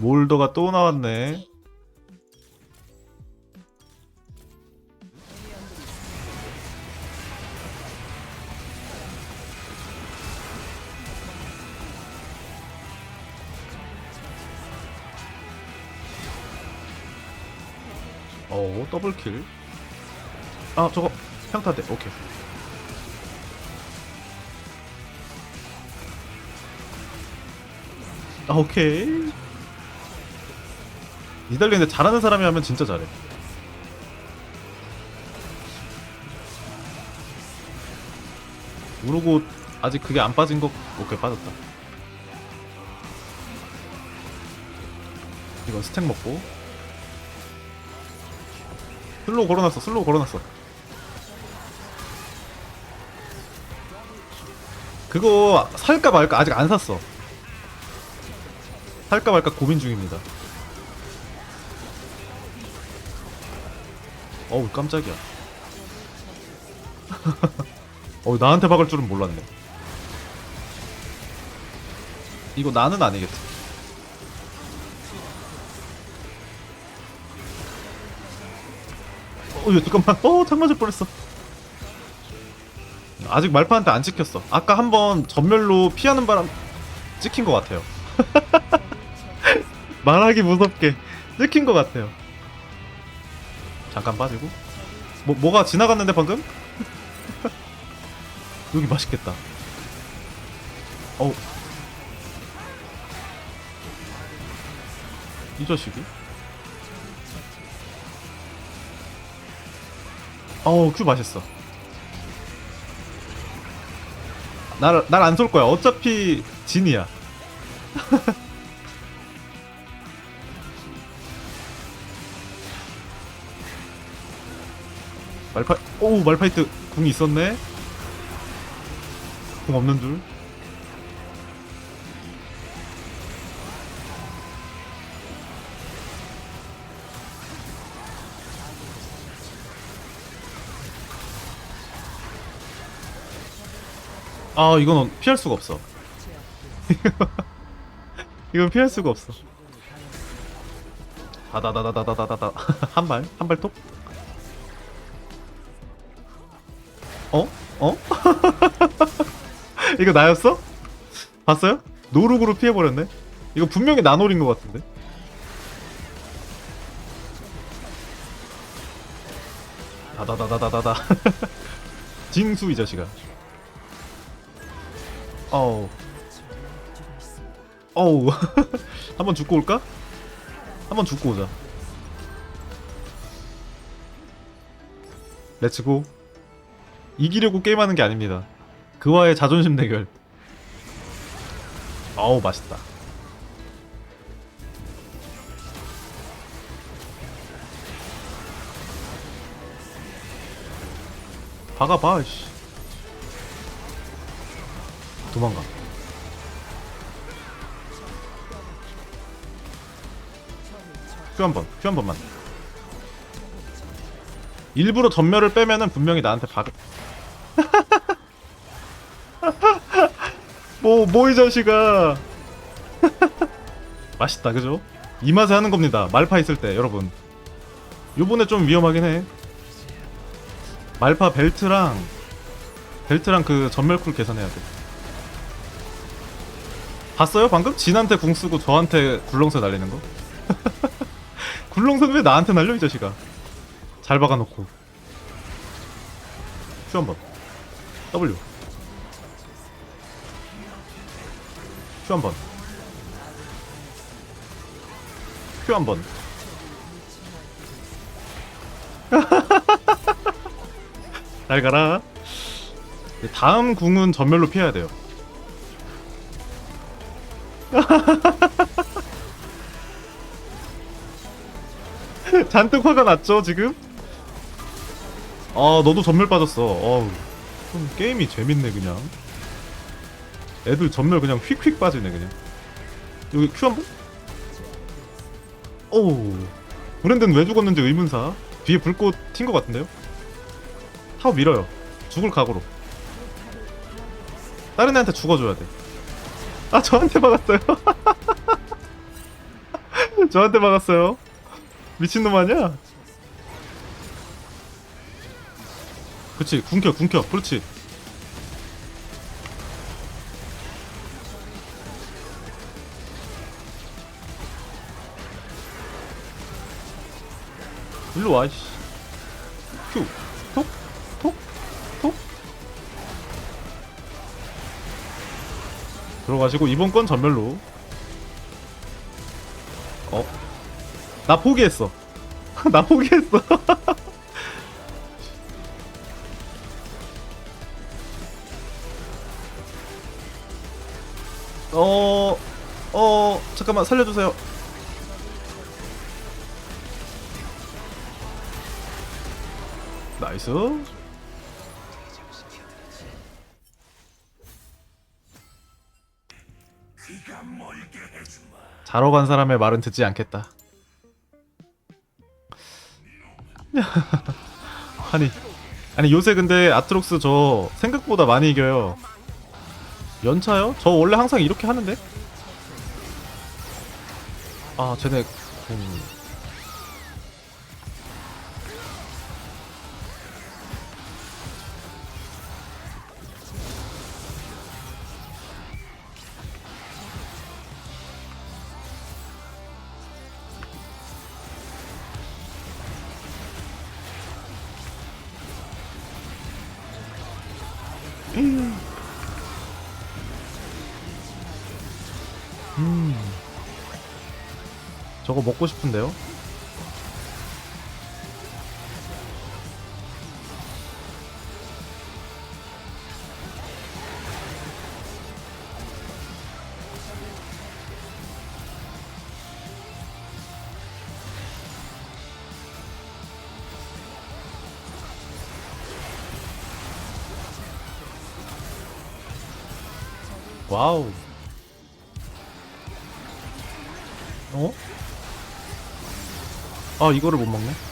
몰더가 또 나왔네. 어 더블킬. 아 저거 평타대 오케이. 아 오케이. 이달리 근데 잘하는 사람이 하면 진짜 잘해. 우르고 아직 그게 안 빠진 거 오케이 빠졌다. 이건 스택 먹고 슬로우 걸어놨어 슬로우 걸어놨어 그거 살까 말까 아직 안 샀어 살까 말까 고민 중입니다 어우 깜짝이야 어우 나한테 박을 줄은 몰랐네 이거 나는 아니겠지 어, 야, 잠깐만. 어, 창 맞을 뻔했어. 아직 말파한테 안 찍혔어. 아까 한번 전멸로 피하는 바람 찍힌 것 같아요. 말하기 무섭게 찍힌 것 같아요. 잠깐 빠지고. 뭐 뭐가 지나갔는데 방금? 여기 맛있겠다. 어우. 이 자식이? 어우 큐 맛있어 날 날 안 쏠 거야 어차피 진이야 말파 오우 말파이트 궁이 있었네. 궁 없는 줄 아 이건 피할 수가 없어. 이건 피할 수가 없어. 다다다다다다다다. 한 발 한 발 톱 어? 어? 이거 나였어? 봤어요? 노룩으로 피해버렸네 이거 분명히 나노린 것 같은데 다다다다다다다 징수 이 자식아 어우 어우 한번 죽고 올까? 한번 죽고 오자 렛츠고 이기려고 게임하는 게 아닙니다 그와의 자존심 대결 어우 맛있다 박아봐 씨 도망가. 큐 한 번, 큐 한 번만. 일부러 전멸을 빼면은 분명히 나한테 박. 뭐, 뭐 이 자식아. 맛있다, 그죠? 이 맛에 하는 겁니다. 말파 있을 때, 여러분. 요번에 좀 위험하긴 해. 말파 벨트랑, 벨트랑 그 전멸쿨 계산해야 돼. 봤어요 방금? 진한테 궁 쓰고 저한테 굴렁쇠 날리는 거? 굴렁쇠는 왜 나한테 날려 이 자식아 잘 박아놓고 Q 한번 W. Q 한번. Q 한번. 잘 가라. 다음 궁은 전멸로 피해야 돼요. 잔뜩 화가 났죠 지금? 아 너도 전멸 빠졌어. 어우 좀 게임이 재밌네 그냥 애들 전멸 그냥 휙휙 빠지네 그냥 여기 큐 한번? 오우 브랜드는 왜 죽었는지 의문사 뒤에 불꽃 튄 것 같은데요? 타워 밀어요 죽을 각오로 다른 애한테 죽어줘야 돼아 저한테 박았어요 저한테 막았어요. 미친놈 아니야? 그렇지 궁켜 궁켜. 그렇지. 일로 와 이씨. 큐. 톡, 톡, 톡. 들어가시고 이번 건 전멸로. 어? 나 포기했어. 나 포기했어 어, 어, 잠깐만 살려주세요. 나이스. 자러 간 사람의 말은 듣지 않겠다. 아니, 아니 요새 근데 아트록스 저 생각보다 많이 이겨요. 연차요? 저 원래 항상 이렇게 하는데? 아, 쟤네 음. 음. 저거 먹고 싶은데요? 와우. 어? 아 이거를 못 먹네.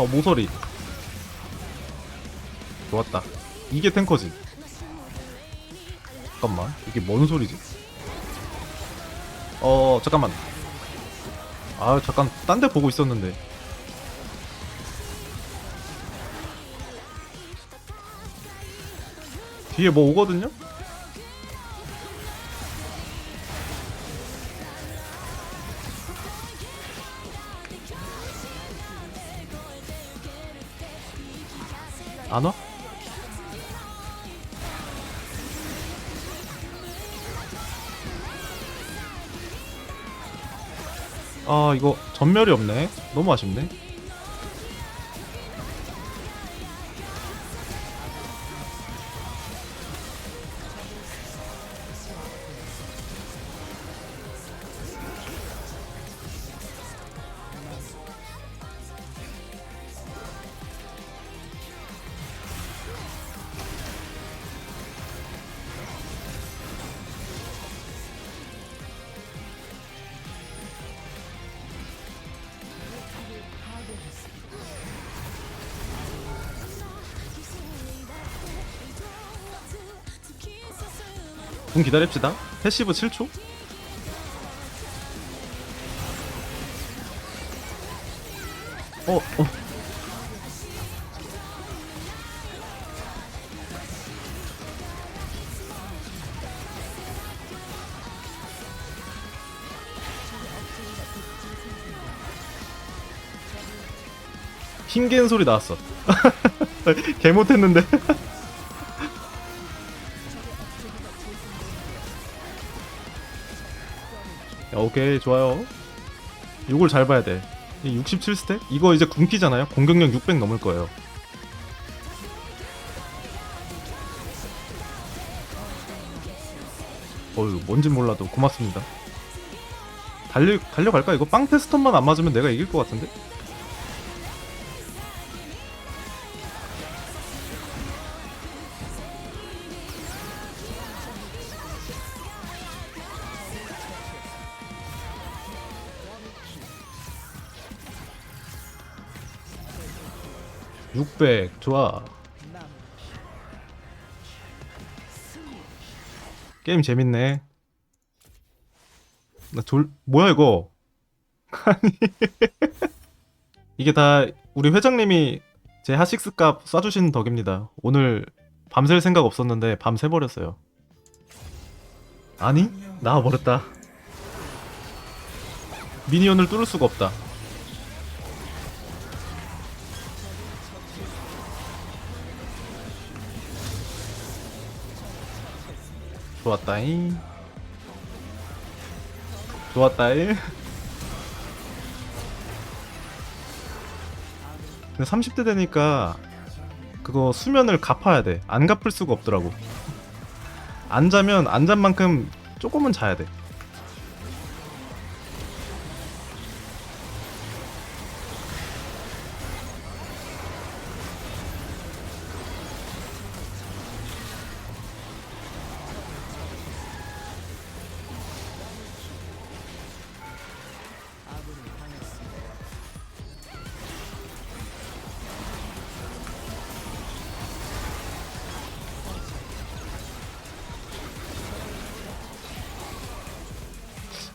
어 모서리. 좋았다. 이게 탱커지. 잠깐만 이게 뭔 소리지? 어 잠깐만. 아 잠깐 딴 데 보고 있었는데. 뒤에 뭐 오거든요? 안 와? 아 이거 전멸이 없네 너무 아쉽네 분 기다립시다 패시브 7초 어, 어. 흰개는 소리 나왔어. 개 못했는데. 야, 오케이 좋아요. 요걸 잘 봐야 돼. 이 67스택? 이거 이제 군기잖아요 공격력 600 넘을 거예요 어휴 뭔진 몰라도 고맙습니다 달려, 달려갈까? 이거 빵 테스턴만 안 맞으면 내가 이길 것 같은데? (600) 좋아. 게임 재밌네. 나졸 뭐야 이거? 아니. 이게 다 우리 회장님이 제 하식스 값 쏴주신 덕입니다. 오늘 밤샐 생각 없었는데 밤 새버렸어요. 아니? 나와버렸다. 미니언을 뚫을 수가 없다 좋았다잉 좋았다잉 근데 30대 되니까 그거 수면을 갚아야 돼. 안 갚을 수가 없더라고. 안 자면 안 잔 만큼 조금은 자야 돼.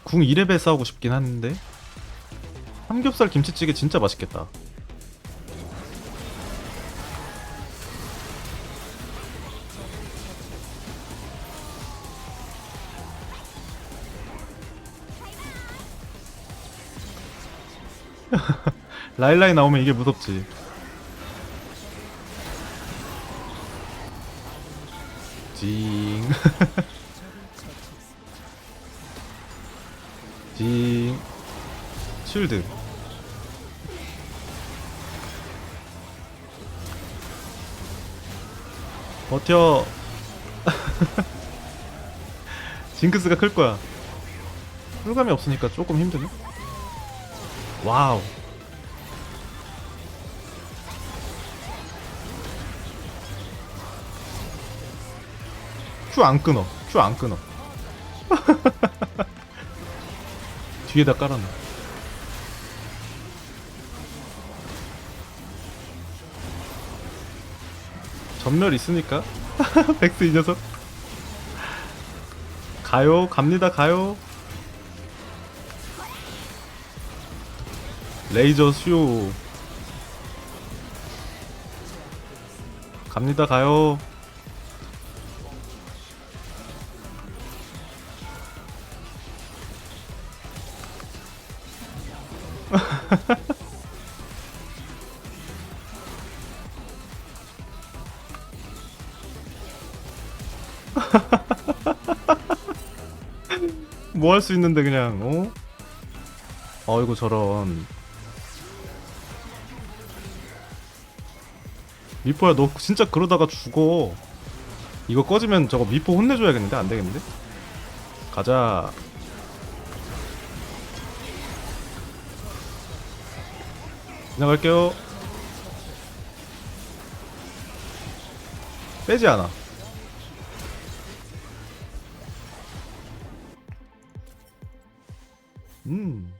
궁 2렙에 싸우고 싶긴 한데 삼겹살 김치찌개 진짜 맛있겠다. 라일라이 나오면 이게 무섭지. 징. 징. 쉴드. 버텨. 징크스가 클 거야. 쿨감이 없으니까 조금 힘드네. 와우. 큐 안 끊어. 큐 안 끊어. 뒤에다 깔아놔. 전멸 있으니까. 백스 이 녀석. 가요, 갑니다, 가요. 레이저 수요. 갑니다, 가요. 뭐 할 수 있는데 그냥 어? 어이구 저런. 미포야 너 진짜 그러다가 죽어. 이거 꺼지면 저거 미포 혼내줘야겠는데? 안 되겠는데? 가자. 그냥 갈게요. 빼지 않아 음